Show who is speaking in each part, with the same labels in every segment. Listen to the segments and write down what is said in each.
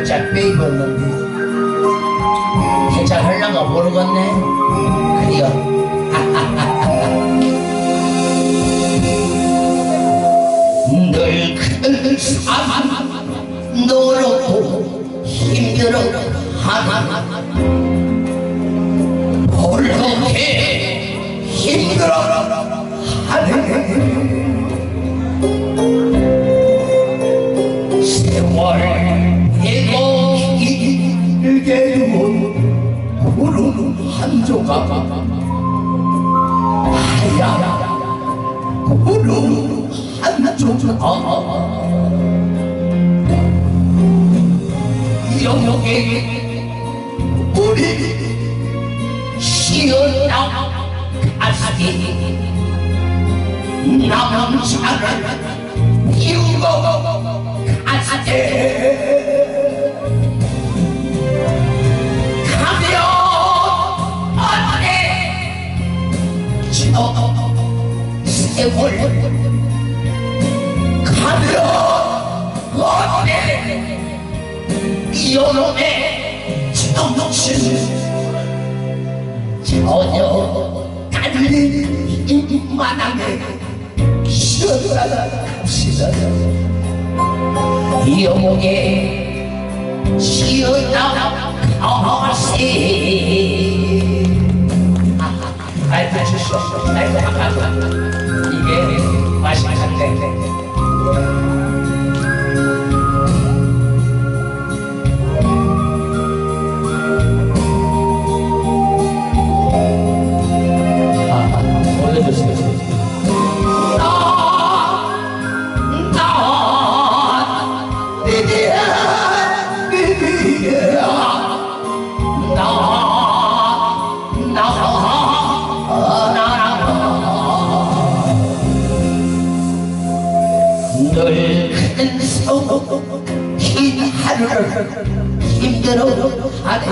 Speaker 1: 한 벌짝 빼입었는데. 해장하려가 모르겠네. 그래요. 늘큰 삶 노력고 힘들어 하나 그렇게 힘들어 영역에 우리 시었다 가슴이 남자를 비우고 가슴에 저 세월 가면 어때? 이놈의 정신 전혀 달리 이만하게 시원하답시다 영웅의 시원한 가세 아이고 주시오 아이고 아까워 이 힘들어? 하네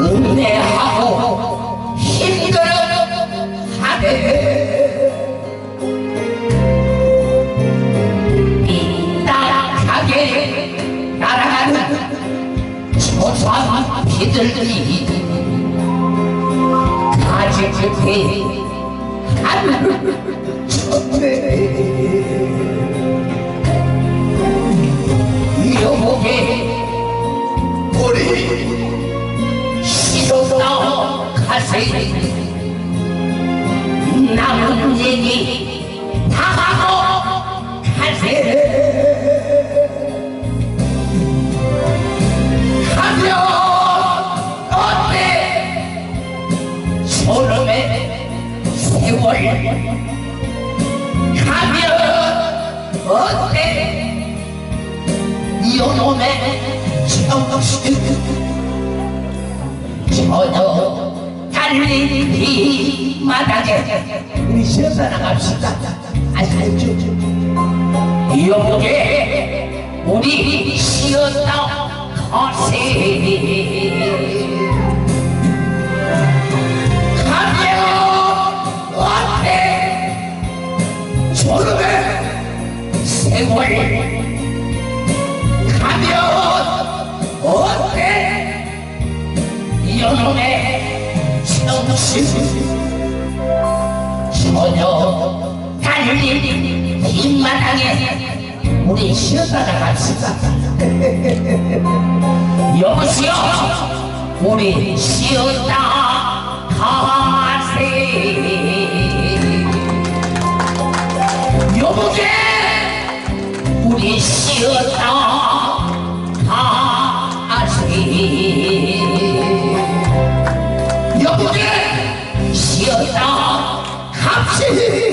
Speaker 1: 은혜하고 힘들어? 하네. 삐딱하게 날아가는 조선 비들이 가지 끝에 하늘을 쳤네 얘기 다 하고 가세 가면 어때 소름의 세월 가면 어때 이놈의 정신 전혀 달리 마당에 우리 나갑시다. 아시죠? 여보게 우리 시었다 거세. 가면 어때? 졸음의 세월 가면 어때? 이놈의 정신 전혀 달리 빈마당에 우리 쉬었다 나갑시다. 여보시오 우리 쉬었다 가세. 여보게 우리 쉬었다 갑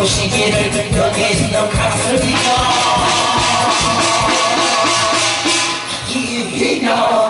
Speaker 1: 보시기를 여기 있는 가슴이여 이민아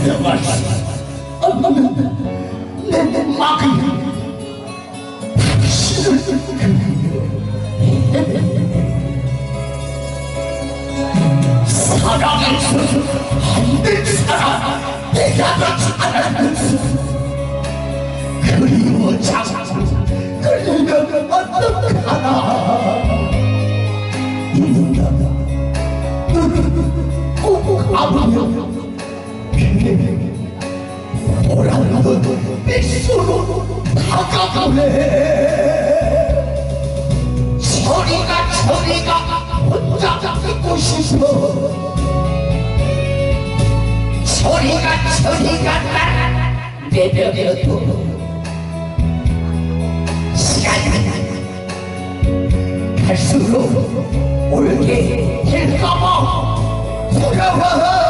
Speaker 1: 그리워 감 으며 오라는 빗소로 다가가네 저리가 저리가 혼자 듣고 싶어 저리가 저리가 날 내버려둬 시간이 갈수록 옳게 될까봐 돌아와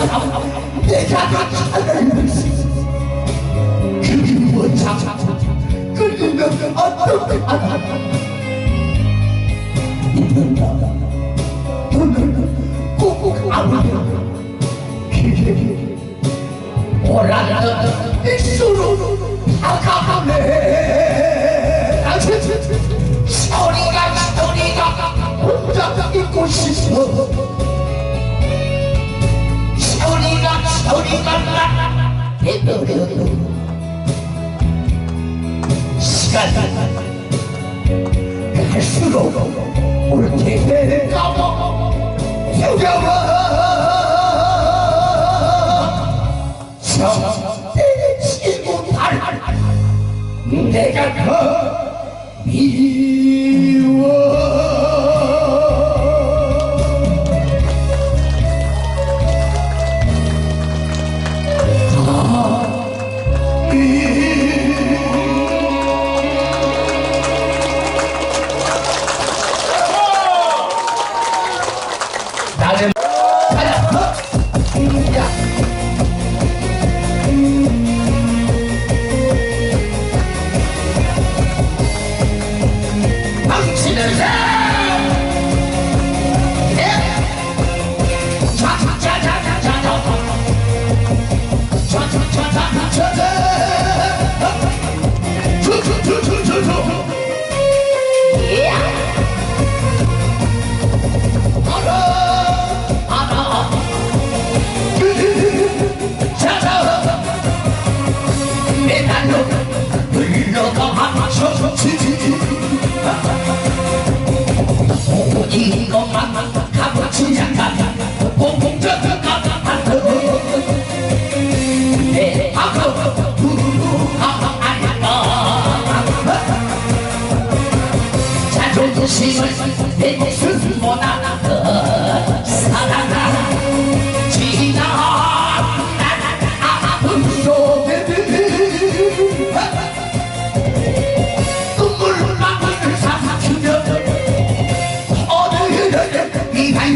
Speaker 1: 내가 다 사랑했어 그리워 자꾸 끌리면 어떡하나 있는다 너는 꼭 알아 그게 오라는 입술로 다가가네 소리가 소리가 혼자 있고 싶어 소리가 소리가 나 내버려둬 시간이 갈수록 옳게 될까봐 두려워 저내지 못할 내가 더 미워 흘러가 맞춰지지 이것만 않아 공공적가 내 목숨보다 더 사랑하라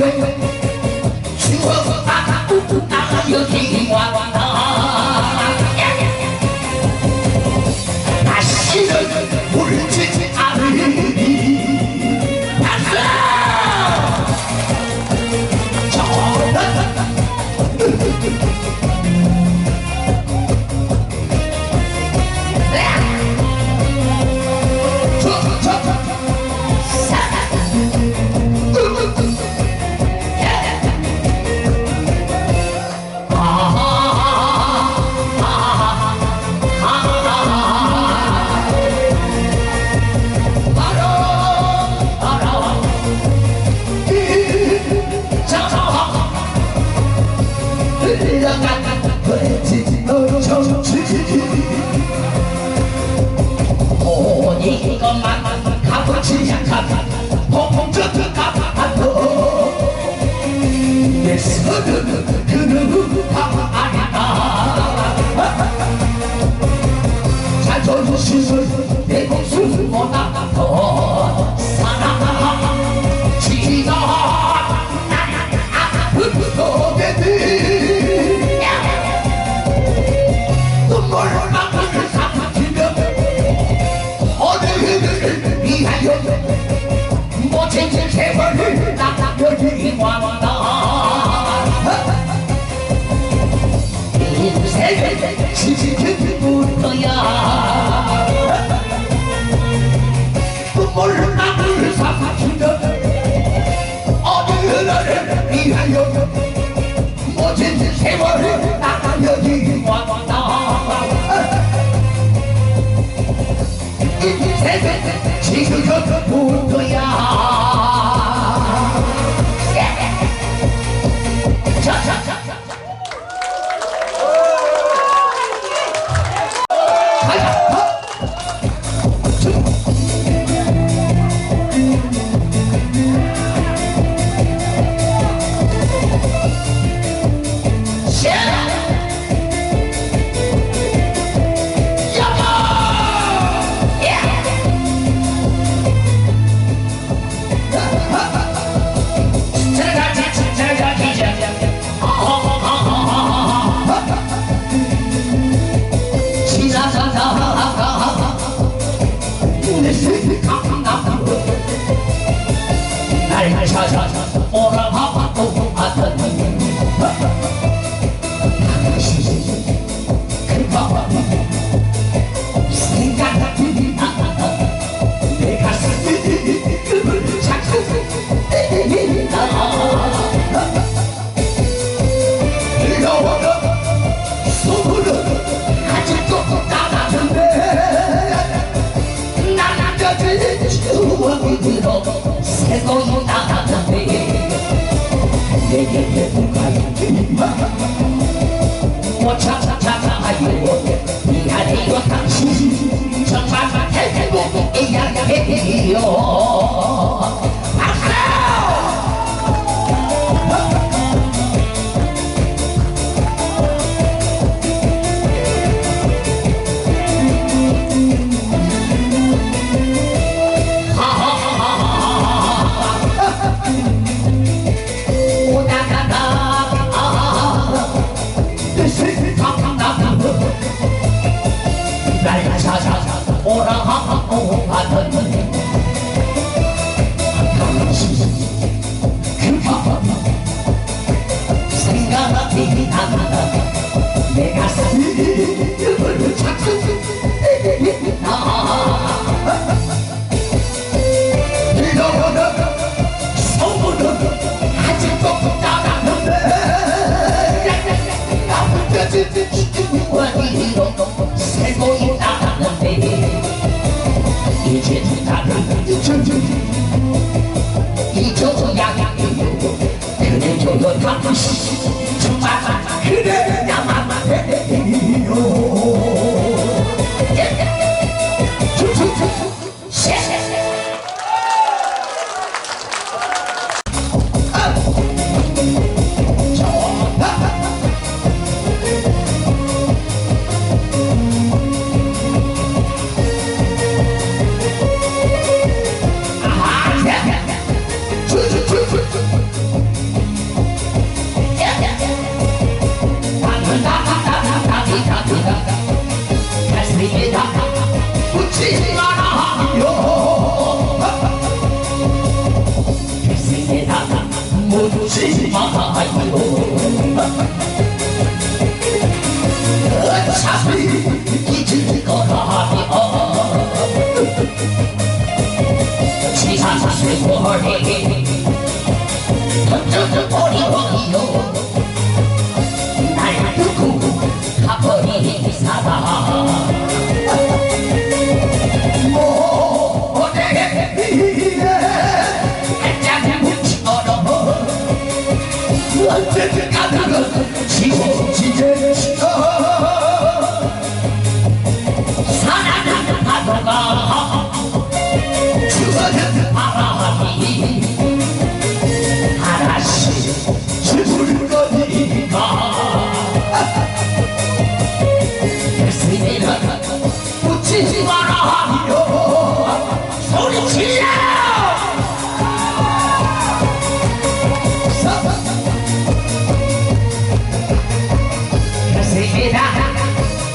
Speaker 1: 오늘을 위 꿈을 세월을 지금 저부터야. Christ. wholeheartedly.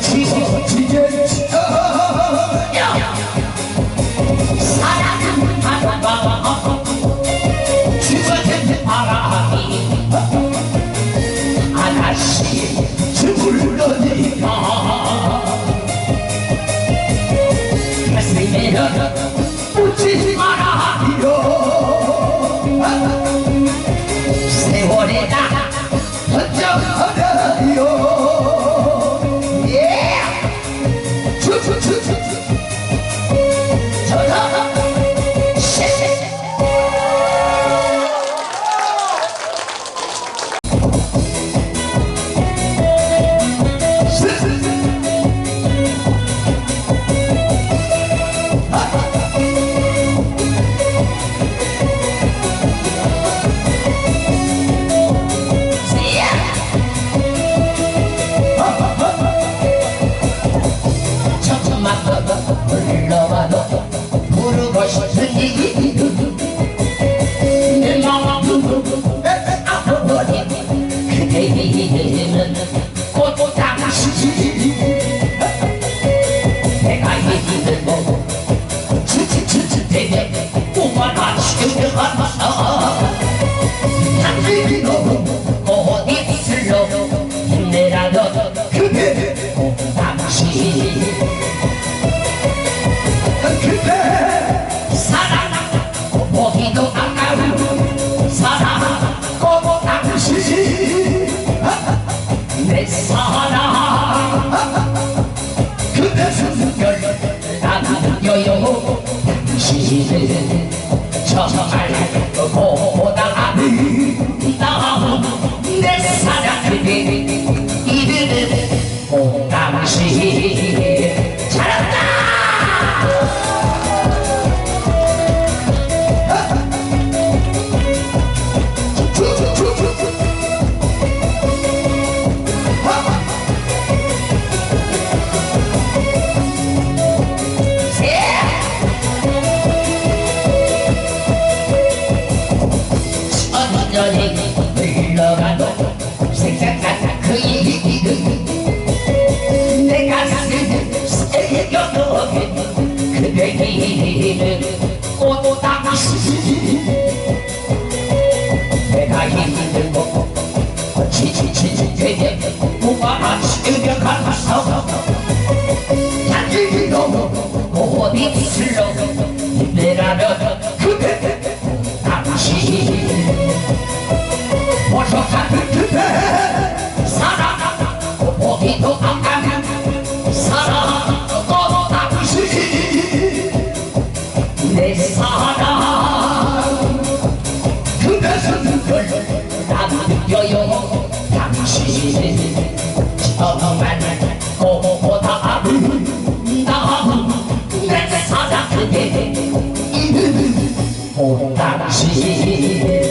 Speaker 1: 지지지지 사랑은 바람바람 川の。心越しに唱唱爱 어디슬로 내라면 그대 당신 벌써 같은 그대 사랑 어디도 안 가는 사랑 또 당신 내 사랑 그대서 늘 나는 느껴요 당신의 じいる同じ